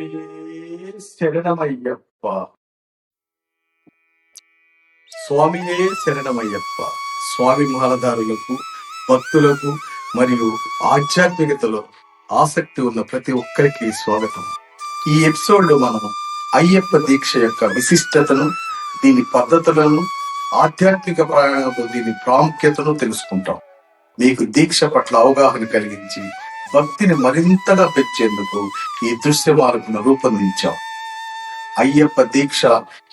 శరణమయ్యప్ప. స్వామియే శరణమయ్యప్ప. స్వామి మాలదారులకు భక్తులకు మరియు ఆధ్యాత్మికతలో ఆసక్తి ఉన్న ప్రతి ఒక్కరికి స్వాగతం. ఈ ఎపిసోడ్ మనం అయ్యప్ప దీక్ష యొక్క విశిష్టతను దీని పద్ధతులను ఆధ్యాత్మిక ప్రయాణంలో దీని ప్రాముఖ్యతను తెలుసుకుంటాం. మీకు దీక్ష పట్ల అవగాహన కలిగించి భక్తిని మరింతగా పెంచేందుకు ఈ దృశ్యమార్గను రూపొందించాం. అయ్యప్ప దీక్ష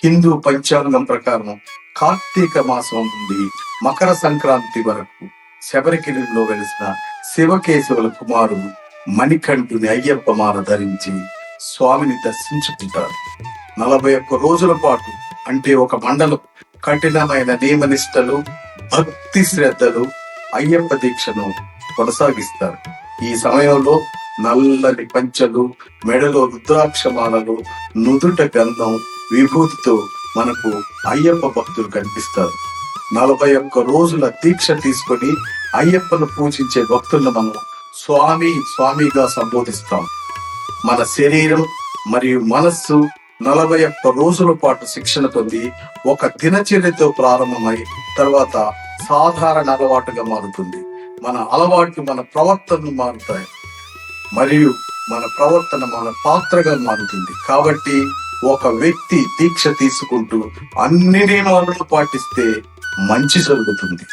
హిందూ పంచాంగం ప్రకారం కార్తీక మాసం నుండి మకర సంక్రాంతి వరకు శబరిగిరిలో వెలిసిన శివకేశవుల కుమారుడు మణికంఠుని అయ్యప్ప మాల ధరించి స్వామిని దర్శించుకుంటారు. నలభై ఒక్క రోజుల పాటు అంటే ఒక మండలం కఠినమైన నియమనిష్టలు భక్తి శ్రద్ధలు అయ్యప్ప దీక్షను కొనసాగిస్తారు. ఈ సమయంలో నల్లని పంచలు మెడలో రుద్రాక్షమాలలు నుదుట గంధం విభూతితో మనకు అయ్యప్ప భక్తులు కనిపిస్తారు. నలభై ఒక్క రోజుల దీక్ష తీసుకొని అయ్యప్పను పూజించే భక్తులను మనం స్వామి స్వామిగా సంబోధిస్తాం. మన శరీరం మరియు మనస్సు నలభై ఒక్క రోజుల పాటు శిక్షణ పొంది ఒక దినచర్యతో ప్రారంభమై తర్వాత సాధారణ అలవాటుగా మారుతుంది. మన అలవాట్లు మన ప్రవర్తనలు మారుతాయి. మరియు మన ప్రవర్తన మన పాత్రగా మారుతుంది. కాబట్టి ఒక వ్యక్తి దీక్ష తీసుకుంటూ అన్ని నియమాలను పాటిస్తే మంచి జరుగుతుంది.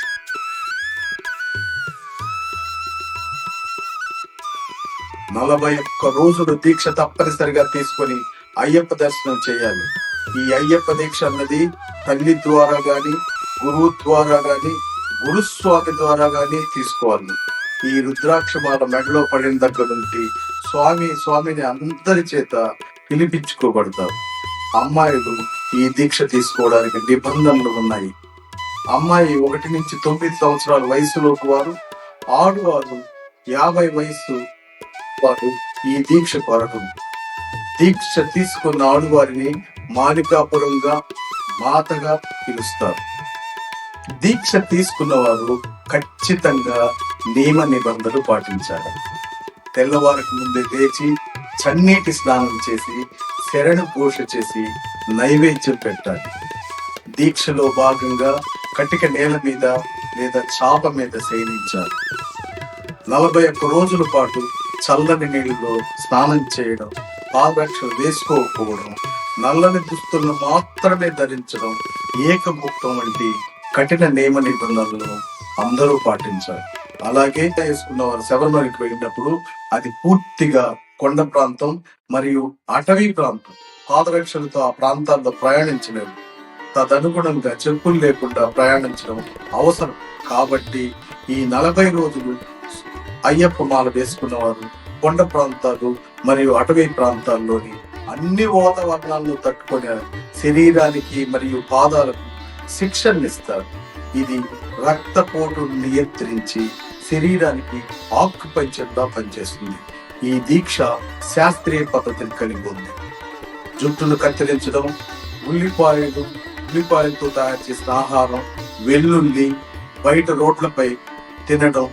నలభై ఒక్క రోజులు దీక్ష తప్పనిసరిగా తీసుకొని అయ్యప్ప దర్శనం చేయాలి. ఈ అయ్యప్ప దీక్ష అన్నది తల్లి ద్వారా గాని గురువు ద్వారా గాని గురుస్వామి ద్వారా కానీ తీసుకోవాలి. ఈ రుద్రాక్షమాల మెడలో పడిన దగ్గర నుండి స్వామి స్వామిని అందరి చేత పిలిపించుకోబడతారు. అమ్మాయిలు ఈ దీక్ష తీసుకోవడానికి నిబంధనలు ఉన్నాయి. అమ్మాయి ఒకటి నుంచి తొమ్మిది సంవత్సరాల వయసులోకి వారు ఆడవారు యాభై వయసు వారు ఈ దీక్ష కొరకు. దీక్ష తీసుకున్న ఆడవారిని మాలికాపురంగా మాతగా పిలుస్తారు. దీక్ష తీసుకున్న వారు ఖచ్చితంగా నియమ నిబంధనలు పాటించాలి. తెల్లవారికి ముందే లేచి చన్నీటి స్నానం చేసి శరణు పోష చేసి నైవేద్యం పెట్టాలి. దీక్షలో భాగంగా కటిక నేల మీద లేదా చాప మీద శయనించాలి నలభై ఒక్క రోజుల పాటు చల్లని నీళ్ళలో స్నానం చేయడం పాదరక్షలు వేసుకోకపోవడం నల్లని దుస్తులను మాత్రమే ధరించడం ఏకముక్తం వంటి కఠిన నియమ నిబంధనలను అందరూ పాటించాలి. అలాగే వేసుకున్న వారు శబరిమలకి వెళ్ళినప్పుడు అది పూర్తిగా కొండ ప్రాంతం మరియు అటవీ ప్రాంతం. పాదరక్షలతో ఆ ప్రాంతాల్లో ప్రయాణించలేము. తదనుగుణంగా చెప్పులు లేకుండా ప్రయాణించడం అవసరం. కాబట్టి ఈ నలభై రోజులు అయ్యప్ప మాల వేసుకున్న వారు కొండ ప్రాంతాలు మరియు అటవీ ప్రాంతాల్లోని అన్ని వాతావరణాలను తట్టుకునే శరీరానికి మరియు పాదాలకు శిక్షణనిస్తారు. ఇది రక్తపోటును నియంత్రించి శరీరానికి ఆక్యుపంచర్గా పనిచేస్తుంది. ఈ దీక్ష శాస్త్రీయ పద్ధతిని కలిగి ఉంది. జుట్టును కత్తిరించడం ఉల్లిపాయలు ఉల్లిపాయలతో తయారు చేసిన ఆహారం వెల్లుల్లి బయట రోడ్లపై తినడం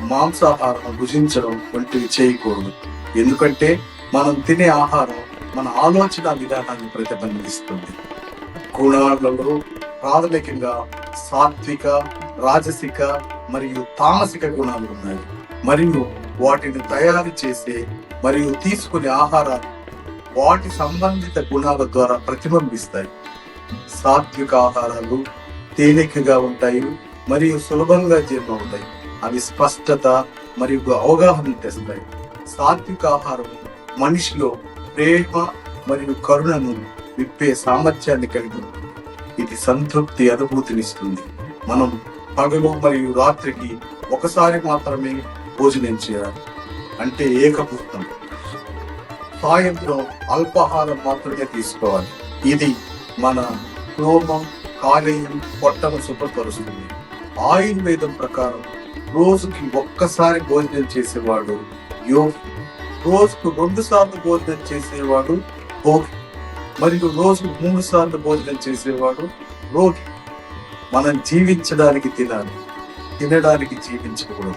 మాంసాహారం భుజించడం వంటివి చేయకూడదు. ఎందుకంటే మనం తినే ఆహారం మన ఆలోచన విధానాన్ని ప్రతిబింబిస్తుంది. గుణాలలో ప్రాథమికంగా సాత్విక రాజసిక మరియు తామసిక గుణాలు ఉన్నాయి. మరియు వాటిని తయారు చేసే మరియు తీసుకునే ఆహారాలు వాటి సంబంధిత గుణాల ద్వారా ప్రతిబింబిస్తాయి. సాత్విక ఆహారాలు తేలికగా ఉంటాయి మరియు సులభంగా జీర్ణమవుతాయి అవి స్పష్టత మరియు అవగాహన తెస్తాయి. సాత్విక ఆహారం మనిషిలో ప్రేమ మరియు కరుణను విప్పే సామర్థ్యాన్ని కలిగి ఉంటుంది. ఇది సంతృప్తి అనుభూతినిస్తుంది మనం పగలు మరియు రాత్రికి ఒకసారి మాత్రమే భోజనం చేయాలి. అంటే ఏకభూతం సాయంత్రం అల్పాహారం మాత్రమే తీసుకోవాలి. ఇది మన క్లోమం కాలేయం పొట్టను శుభ్రపరుస్తుంది. ఆయుర్వేదం ప్రకారం రోజుకి ఒక్కసారి భోజనం చేసేవాడు యోగి. రోజుకు రెండు సార్లు భోజనం చేసేవాడు భోగి. మరియు రోజు మూడు సార్లు భోజనం చేసేవాడు? రోగి మనం జీవించడానికి తినాలి. తినడానికి జీవించకూడదు.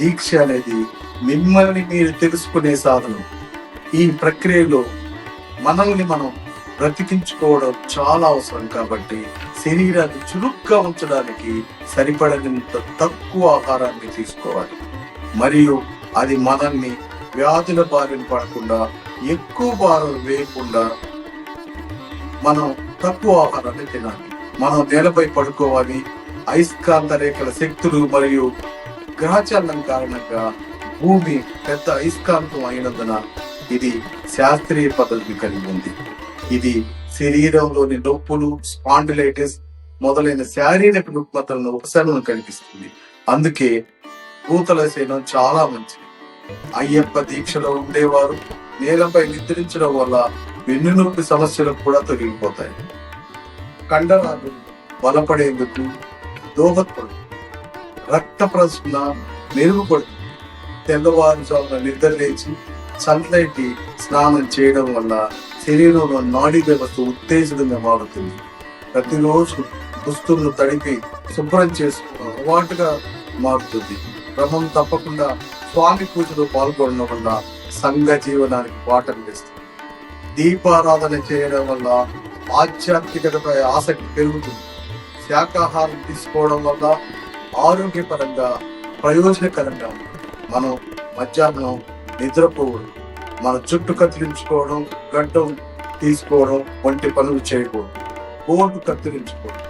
దీక్ష అనేది మిమ్మల్ని మీరు తెలుసుకునే సాధనం. ఈ ప్రక్రియలో మనల్ని మనం బ్రతికించుకోవడం చాలా అవసరం కాబట్టి శరీరాన్ని చురుగ్గా ఉంచడానికి సరిపడనంత తక్కువ ఆహారాన్ని తీసుకోవాలి. మరియు అది మనల్ని వ్యాధుల బారిన పడకుండా ఎక్కువ భారం వేయకుండా మనం తక్కువ ఆహారాన్ని తినాలి. మనం నేలపై పడుకోవాలి. అయస్కాంత రేఖల శక్తులు మరియు గ్రహచలనం కారణంగా భూమి పెద్ద అయస్కాంతం అయినందున ఇది శాస్త్రీయ పద్ధతిని కలిగి ఉంది. ఇది శరీరంలోని నొప్పులు స్పాండిలైటిస్ మొదలైన శారీరక రుగ్మతలను ఉపశమనం కల్పిస్తుంది అందుకే భూతల శయనం చాలా మంచిది. అయ్యప్ప దీక్షలో ఉండేవారు నేలపై నిద్రించడం వల్ల వెన్నునొప్పి సమస్యలు కూడా తొలగిపోతాయి. కండరాలు బలపడేందుకు దోహదపడు రక్త ప్రసరణ మెరుగుపడు తెల్లవారుజామున నిద్ర లేచి సన్లైట్ స్నానం చేయడం వల్ల శరీరంలో నాడీ వ్యవస్థ ఉత్తేజితంగా మారుతుంది. ప్రతిరోజు దుస్తులను తడిపి శుభ్రం చేసుకున్న అలవాటుగా మారుతుంది. క్రమం తప్పకుండా స్వామి పూజలో పాల్గొనడం వల్ల సంఘ జీవనానికి బాటలు వేస్తుంది. దీపారాధన చేయడం వల్ల ఆధ్యాత్మికతపై ఆసక్తి పెరుగుతుంది. శాకాహారం తీసుకోవడం వల్ల ఆరోగ్యపరంగా ప్రయోజనకరంగా మనం మధ్యాహ్నం నిద్రపోవడం మన జుట్టు కత్తిరించుకోవడం గడ్డం తీసుకోవడం వంటి పనులు చేయకూడదు. బోర్డు కత్తిరించుకోవడం.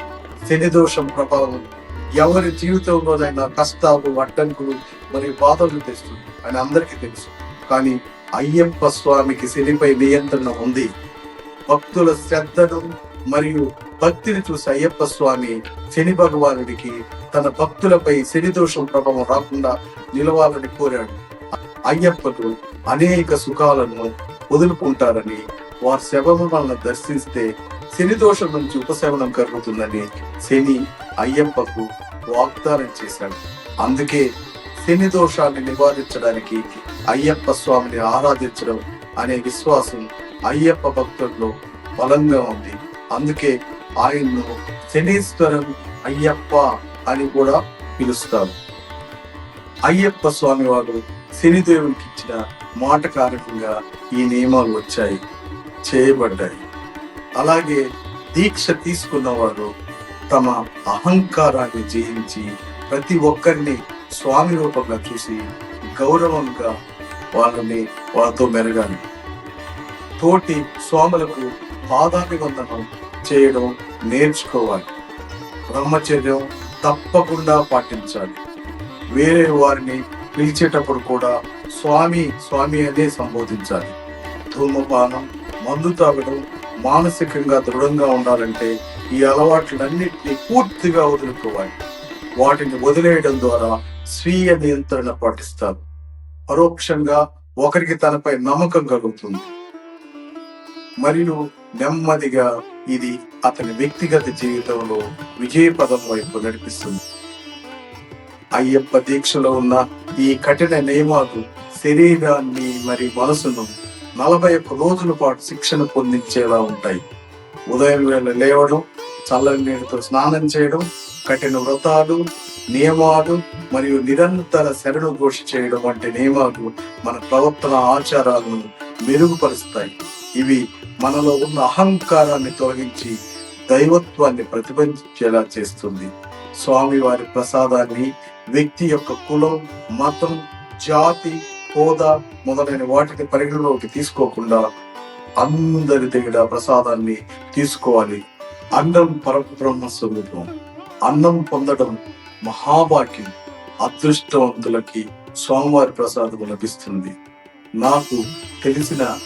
శని దోషం ప్రభావం ఎవరి జీవితంలోనైనా కష్టాలు అడ్డంకులు మరియు బాధలు తెస్తుంది అని అందరికీ తెలుసు. కానీ అయ్యప్ప స్వామికి శనిపై నియంత్రణ ఉంది. భక్తుల శ్రద్ధను మరియు భక్తిని చూసి అయ్యప్ప స్వామి శని భగవానుడికి తన భక్తులపై శని దోషం ప్రభావం రాకుండా నిలవాలని కోరాడు. అయ్యప్పకు అనేక సుఖాలను వదులుకుంటారని వారి శవములను దర్శిస్తే శని దోషం నుంచి ఉపశమనం కలుగుతుందని శని అయ్యప్పకు వాగ్దానం చేశాడు. అందుకే శని దోషాన్ని నివారించడానికి అయ్యప్ప స్వామిని ఆరాధించడం అనే విశ్వాసం అయ్యప్ప భక్తుల్లో బలంగా ఉంది. అందుకే ఆయన్ను శనీశ్వరం అయ్యప్ప అని కూడా పిలుస్తారు. అయ్యప్ప స్వామి వారు శనిదేవునికి ఇచ్చిన మాట కారణంగా ఈ నియమాలు వచ్చాయి చేయబడ్డాయి. అలాగే దీక్ష తీసుకున్న వారు తమ అహంకారాన్ని జయించి ప్రతి ఒక్కరిని స్వామి రూపంగా చూసి గౌరవంగా వాళ్ళని వాళ్ళతో మెరగాలి. తోటి స్వాములకు పాదాభివందనం చేయడం నేర్చుకోవాలి. బ్రహ్మచర్యం తప్పకుండా పాటించాలి. వేరే వారిని పిలిచేటప్పుడు కూడా స్వామి స్వామి అనే సంబోధించాలి. ధూమపానం మందు తాగడం మానసికంగా దృఢంగా ఉండాలంటే ఈ అలవాట్లన్నింటినీ పూర్తిగా వదులుకోవాలి. వాటిని వదిలేయడం ద్వారా స్వీయ నియంత్రణ పాటిస్తారు. పరోక్షంగా ఒకరికి తనపై నమ్మకం కలుగుతుంది. మరియు నెమ్మదిగా ఇది అతని వ్యక్తిగత జీవితంలో విజయపదం వైపు నడిపిస్తుంది. అయ్యప్ప దీక్షలో ఉన్న ఈ కఠిన నియమాలు శరీరాన్ని మరి మనసును నలభై ఒక్క రోజుల పాటు శిక్షణ పొందించేలా ఉంటాయి. ఉదయం వేళ లేవడం చల్లని నీటితో స్నానం చేయడం కఠిన వ్రతాలు నియమాలు మరియు నిరంతర శరణు ఘోష చేయడం వంటి నియమాలు మన ప్రవర్తన ఆచారాలను మెరుగుపరుస్తాయి. ఇవి మనలో ఉన్న అహంకారాన్ని తొలగించి దైవత్వాన్ని ప్రతిబింబించేలా చేస్తుంది. స్వామి వారి ప్రసాదాన్ని వ్యక్తి యొక్క కులం మతం జాతి హోదా మొదలైన వాటిని పరిగణలోకి తీసుకోకుండా అందరి దగ్గర ప్రసాదాన్ని తీసుకోవాలి. అన్నం పరబ్రహ్మ స్వరూపం. అన్నం పొందడం మహాభాగ్యం. అదృష్టవంతులకి స్వామివారి ప్రసాదం లభిస్తుంది. నాకు తెలిసిన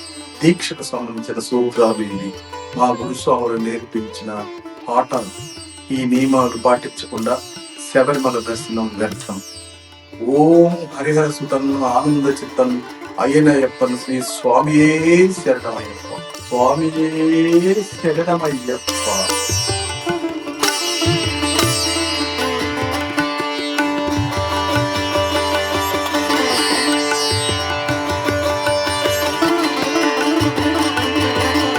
దీక్షకు సంబంధించిన సూత్రాలు ఇవి. మా గురుస్వాములు నేర్పించిన పాఠాలు ఈ నియమాలు పాటించకుండా శబరిమల దర్శనం వ్యర్థం. ఓం హరిహర సుతం ఆనంద చిత్తం అయ్యనయ్యప్పన్ శ్రీ స్వామియే శరణమయ్యప్ప. స్వామియే శరణమయ్యప్ప.